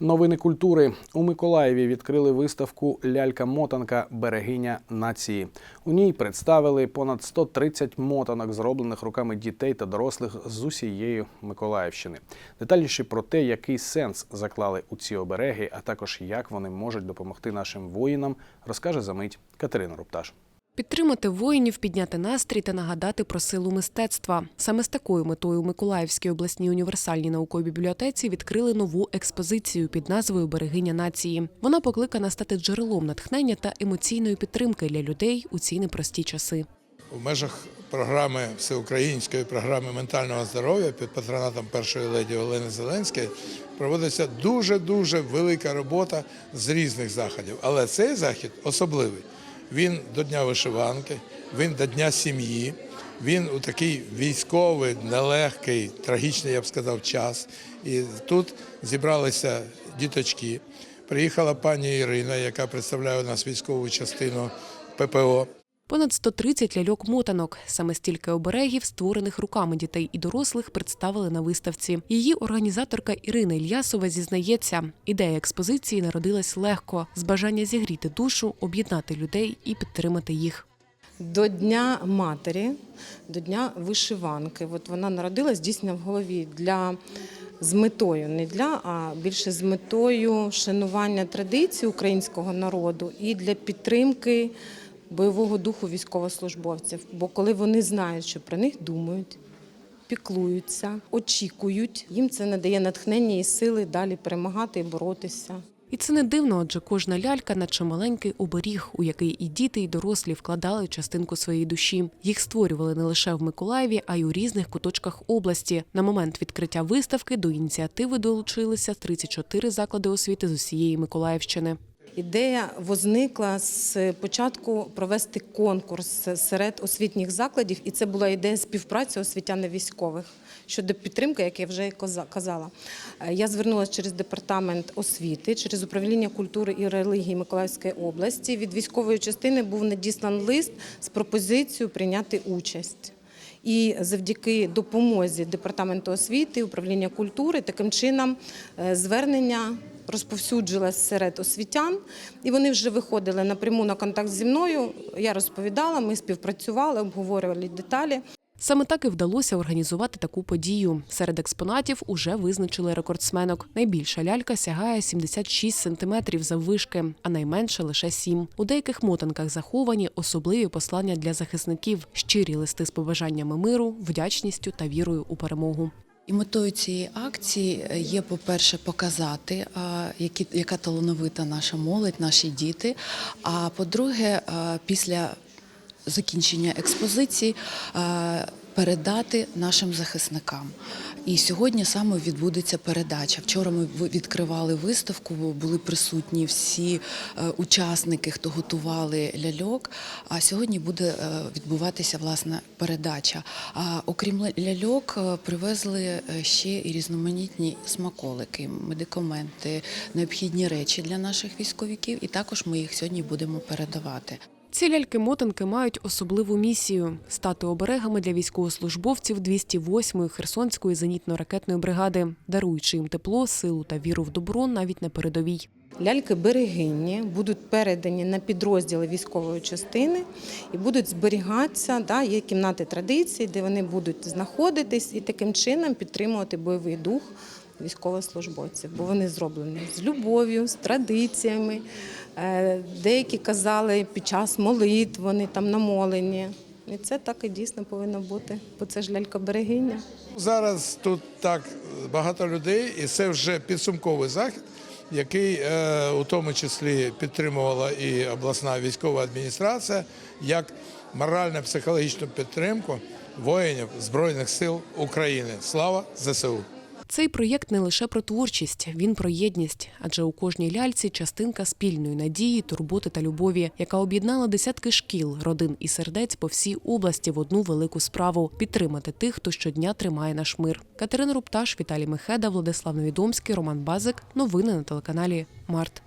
Новини культури у Миколаєві відкрили виставку Лялька-мотанка Берегиня нації. У ній представили понад 130 мотанок, зроблених руками дітей та дорослих з усієї Миколаївщини. Детальніше про те, який сенс заклали у ці обереги, а також як вони можуть допомогти нашим воїнам, розкаже за мить Катерина Рупташ. Підтримати воїнів, підняти настрій та нагадати про силу мистецтва. Саме з такою метою у Миколаївській обласній універсальній науковій бібліотеці відкрили нову експозицію під назвою Берегиня нації. Вона покликана стати джерелом натхнення та емоційної підтримки для людей у ці непрості часи. В межах програми всеукраїнської програми ментального здоров'я під патронатом першої леді Олени Зеленської проводиться дуже дуже велика робота з різних заходів. Але цей захід особливий. Він до Дня вишиванки, він до Дня сім'ї. Він у такий військовий, нелегкий, трагічний, я б сказав, час. І тут зібралися діточки. Приїхала пані Ірина, яка представляє у нас військову частину ППО. Понад 130 ляльок-мотанок. Саме стільки оберегів, створених руками дітей і дорослих, представили на виставці. Її організаторка Ірина Ільясова зізнається, ідея експозиції народилась легко з бажання зігріти душу, об'єднати людей і підтримати їх. До Дня матері, до Дня вишиванки. От вона народилась дійсно в голові для з метою, не для, а більше з метою шанування традицій українського народу і для підтримки бойового духу військовослужбовців. Бо коли вони знають, що про них думають, піклуються, очікують, їм це надає натхнення і сили далі перемагати і боротися. І це не дивно, адже кожна лялька, наче маленький оберіг, у який і діти, і дорослі вкладали частинку своєї душі. Їх створювали не лише в Миколаєві, а й у різних куточках області. На момент відкриття виставки до ініціативи долучилися 34 заклади освіти з усієї Миколаївщини. Ідея возникла з початку провести конкурс серед освітніх закладів, і це була ідея співпраці освітян і військових щодо підтримки, як я вже казала. Е, Я звернулася через департамент освіти, через управління культури і релігії Миколаївської області. Від військової частини був надісланий лист з пропозицією прийняти участь. І завдяки допомозі департаменту освіти, управління культури, таким чином е, звернення розповсюджилось серед освітян, і вони вже виходили напряму на контакт зі мною. Я розповідала, ми співпрацювали, обговорювали деталі. Саме так і вдалося організувати таку подію. Серед експонатів уже визначили рекордсменок. Найбільша лялька сягає 76 сантиметрів заввишки, а найменша лише 7. У деяких мотанках заховані особливі послання для захисників, щирі листи з побажаннями миру, вдячністю та вірою у перемогу. І метою цієї акції є, по-перше, показати, які, яка талановита наша молодь, наші діти. А по-друге, після закінчення експозиції передати нашим захисникам. І сьогодні саме відбудеться передача. Вчора ми відкривали виставку, були присутні всі е, учасники, хто готували ляльок. А сьогодні буде е, відбуватися власне передача. А окрім ляльок, е, привезли ще і різноманітні смаколики, медикаменти, необхідні речі для наших військовиків. І також ми їх сьогодні будемо передавати. Ці ляльки-мотанки мають особливу місію стати оберегами для військовослужбовців 208-ї Херсонської зенітно-ракетної бригади, даруючи їм тепло, силу та віру в добро навіть на передовій. Ляльки берегині будуть передані на підрозділи військової частини і будуть зберігатися. Да, є кімнати традицій, де вони будуть знаходитись і таким чином підтримувати бойовий дух військовослужбовців, бо вони зроблені з любов'ю, з традиціями. Е, Деякі казали під час молитв, вони там намолені. І це так і дійсно повинно бути, бо це ж лялька берегиня. Зараз тут так багато людей, і це вже підсумковий захід, який е, у тому числі підтримувала і обласна військова адміністрація як морально-психологічну підтримку воїнів Збройних сил України. Слава ЗСУ! Цей проєкт не лише про творчість, він про єдність, адже у кожній ляльці частинка спільної надії, турботи та любові, яка об'єднала десятки шкіл, родин і сердець по всій області в одну велику справу підтримати тих, хто щодня тримає наш мир. Катерина Рупташ, Віталій Мехеда, Владислав Невідомський, Роман Базик. Новини на телеканалі Март.